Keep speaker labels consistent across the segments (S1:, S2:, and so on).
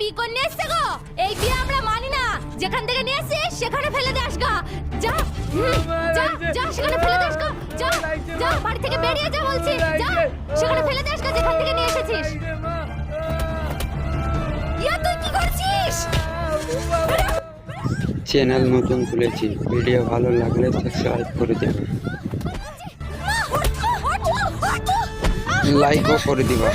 S1: Beacon নিয়ে এসছে গো। এই বিয়ে আমরা মানি না। যেখান থেকে নিয়ে সেখানে ফেলে দে আসগা। যা যা যা সেখানে ফেলে দে আসগা। যা যা বাড়ি থেকে বেরিয়ে যা বলছি। যা সেখানে ফেলে দে আসগা যেখান থেকে নিয়ে এসেছিস। ইয়া তুই কি করছিস?
S2: চ্যানেল নতুন খুলেছি। ভিডিও ভালো লাগলে সাবস্ক্রাইব করে দেবে। লাইকও করে দিবা।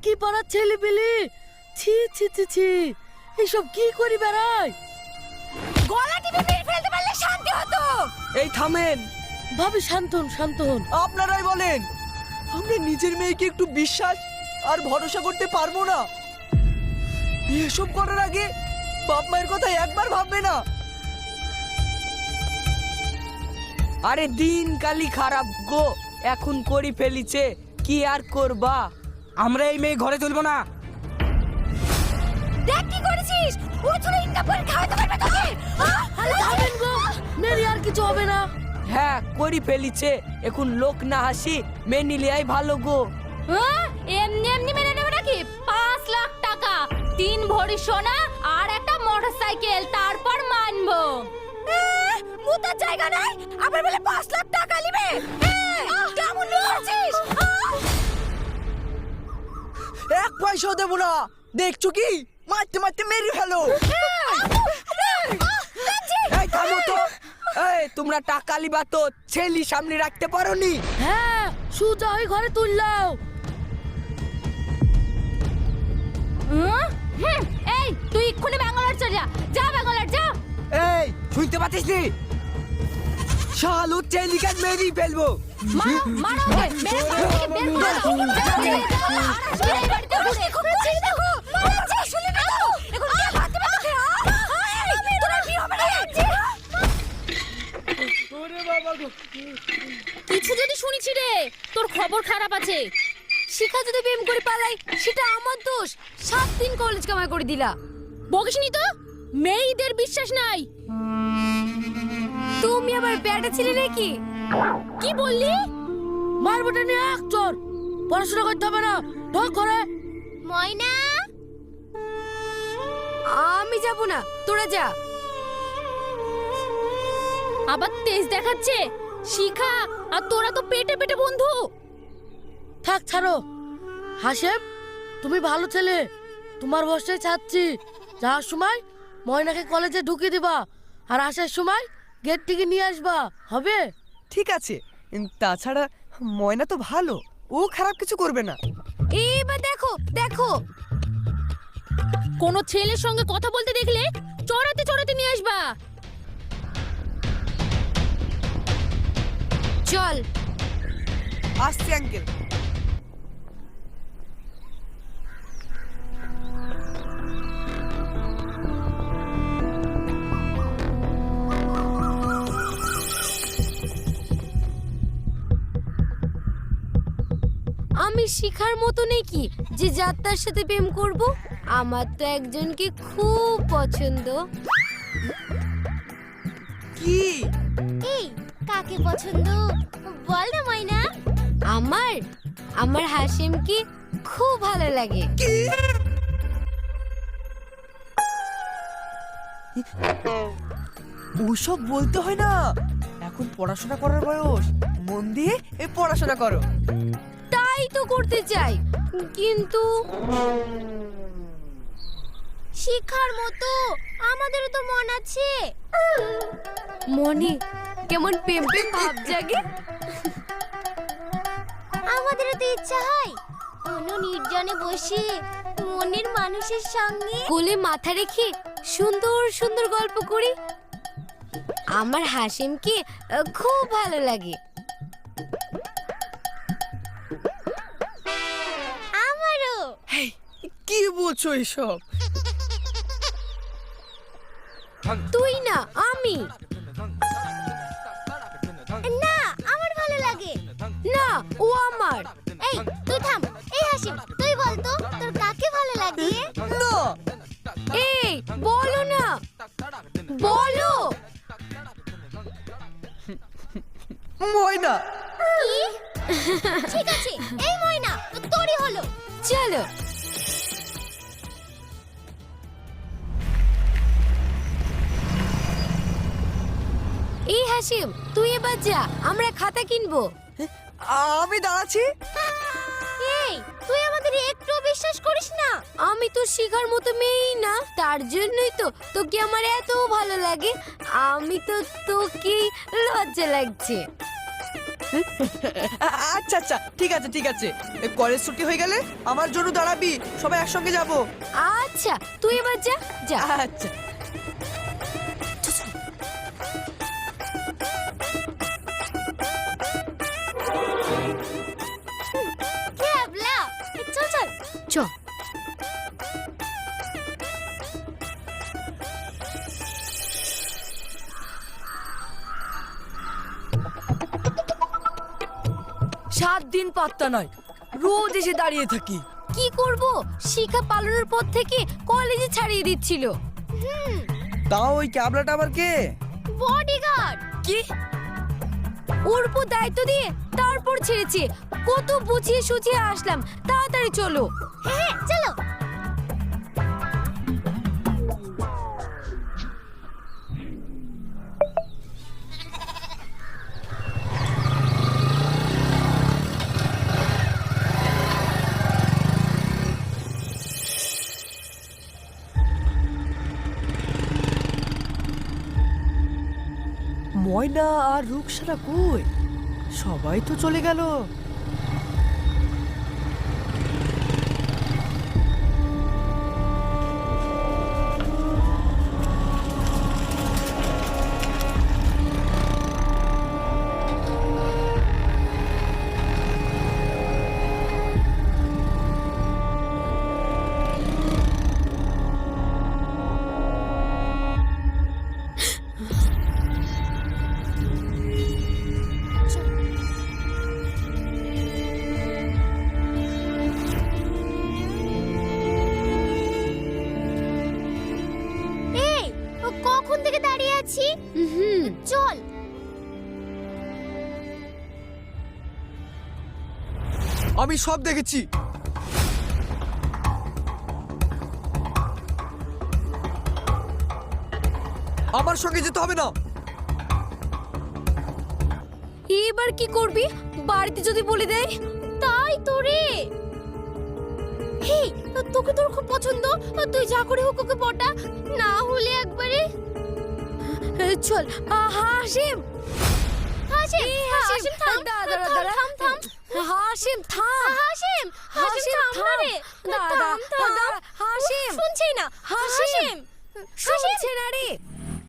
S3: ইয়া কি পাড়ার ছেলে পেলে? ছি ছি ছি ছি। এইসব কি করি বেড়ায়
S1: গলা টিপে মেরে ফেলতে পারলে শান্তি হতো।
S4: এই থামেন।
S3: ভাবি শান্ত হন শান্ত হন।
S4: আপনারাই বলেন আমরা নিজের মেয়েকে একটু বিশ্বাস আর ভরসা করতে পারব না। এসব করার আগে বাপ মায়ের কথা একবার ভাববে না। আরে দিন কালি খারাপ গো এখন করি ফেলিছে কি আর করবা? আমরা এই মেয়ে ঘরে তুলবো না।
S1: দেখ কি করেছিস? ও ছোট ইনকাম করে খাওয়াতে পারবে তোকে?
S3: থামেন গো মেরি আর কিছু হবে না।
S4: হ্যাঁ করি ফেলিছে। এখন লোক না হাসি মেয়ে নিলিয়াই ভালো গো।
S1: হ্যাঁ? এমনি এমনি মেনে নেবে নাকি? পাঁচ লাখ টাকা তিন ভরি সোনা আর একটা মোটরসাইকেল তারপর মানবো। মুতার জায়গা নাই? আবার বলে পাঁচ লাখ টাকা নিবে?
S4: দেবো না দেখছ কি মারতে মারতে মেরে ফেলো এই থামো তো এই তোমরা টাকা লিবা তো ছেলি সামনে রাখতে পারো নি
S3: হ্যাঁ সুজা হয়ে ঘরে তুললাও
S1: এই তুই এক্ষুনি ব্যাঙ্গালোর চলে যা যা ব্যাঙ্গালোর যা
S4: এই শুনতে পাচ্ছিস নি শালু ছেলিকে মেরি ফেলব
S1: মারো মারো ওকে মেরে থেকে বের করে দাও কিছু যদি শুনেছি রে তোর খবর খারাপ আছে। শিখা যদি প্রেম করে পালাই সেটা আমার দোষ। সাত দিন কলেজ কামাই করে দিলা। বকিসনি তো? মেয়েদের বিশ্বাস নাই। তুমি আবার ব্যাটা ছিলে নাকি? কি বললি?
S3: মারবটা নিয়ে এক চোর। পড়াশোনা করতে হবে না। ঢোক করে
S1: ময়না? আমি যাব না তোরা যা। আবার তেজ দেখাচ্ছে। শিখা আর তোরা তো পেটে পেটে বন্ধু।
S3: থাক ছাড়ো। হাসেম তুমি ভালো ছেলে। তোমার বসে চাচ্ছি যাওয়ার সময় ময়নাকে কলেজে ঢুকিয়ে দিবা। আর আসার সময় গেট থেকে নিয়ে আসবা। হবে?
S4: ঠিক আছে। তাছাড়া ময়না তো ভালো। ও খারাপ কিছু করবে না।
S1: এবার দেখো দেখো। কোন ছেলের সঙ্গে কথা বলতে দেখলে চড়াতে চড়াতে নিয়ে আসবা। চল।
S4: আসছি আঙ্কেল
S1: শিখার মতো নাকি যে যাত্রার সাথে প্রেম করব? আমার তো একজনকে খুব পছন্দ।
S4: কি?
S1: এই কাকে পছন্দ? বল না ময়না। আমার? আমার হাসিমকে খুব ভালো লাগে।
S4: ওসব বলতে হয় না। এখন পড়াশোনা করার বয়স। মন দিয়ে এই পড়াশোনা করো।
S1: তাই তো করতে চাই। কিন্তু শিখার মতো আমাদেরও তো মন আছে। মনে, কেমন প্রেম প্রেম ভাব জাগে। আমাদেরও তো ইচ্ছা হয়। কোনো নির্জনে বসে মনের মানুষের সঙ্গে কোলে মাথা রেখে সুন্দর সুন্দর গল্প করি। আমার হাসিমকে খুব ভালো লাগে।
S4: করছ এসব?
S1: তুই না আমি। না আমার ভালো লাগে। না ও আমার। এই তুই থাম। এই হাসি তুই বল তো তোর কাকে ভালো লাগে?
S4: না।
S1: এই বলো না। বলো।
S4: ময়না।
S1: ঠিক আছে এই ময়না তোরই হলো। চলো। এই হাসিম তুই এবার যা আমরা খাতা কিনবো।
S4: আমি দাঁড়াচ্ছি?
S1: এই তুই আমাদের একটু বিশ্বাস করিস না। আমি তো শিখার মতো মেয়েই না তার জন্যই তো তোকে আমার এত ভালো লাগে। আমি তো তোকেই লজ্জা লাগছে।
S4: আচ্ছা আচ্ছা ঠিক আছে ঠিক আছে। কলেজ ছুটি হয়ে গেলে আমার জন্য দাঁড়াবি সবাই একসঙ্গে যাব।
S1: আচ্ছা তুই এবার যা যা।
S4: আচ্ছা।
S1: চল।
S3: সাত দিন পাত্তা নয় রোজ এসে দাঁড়িয়ে থাকি।
S1: কি করব? শিখা পালনের পর থেকে কলেজে ছাড়িয়ে দিচ্ছিল।
S4: তাও ওই ক্যাবলাটা আবার কে?
S1: বডিগার্ড
S3: কি?
S1: ওর দায়িত্ব দিয়ে তারপর ছেড়েছে। কত বুঝিয়ে সুঝিয়ে আসলাম। তাড়াতাড়ি চলো। হ্যাঁ চলো।
S4: ময়না আর রুকসারা কই? সবাই তো চলে গেল।
S1: থেকে দাঁড়িয়ে আছি। হুম চল।
S4: আমি সব দেখেছি। আমার সঙ্গে যেতে হবে না।
S1: এবার কি করবি? বাড়িতে যদি বলে দেয়? তাই তো রে। হেই তোকে তোর খুব পছন্দ। তুই যা করে হোক ওকে পটা না হলে একবারে চল। হাসিম। হাসিম হাসিম থাম দাঁড়া দাঁড়া থাম থাম হাসিম থাম। হাসিম হাসিম থাম রে দাঁড়া দাঁড়া হাসিম। শুনছি না। হাসিম শুনছে না রে।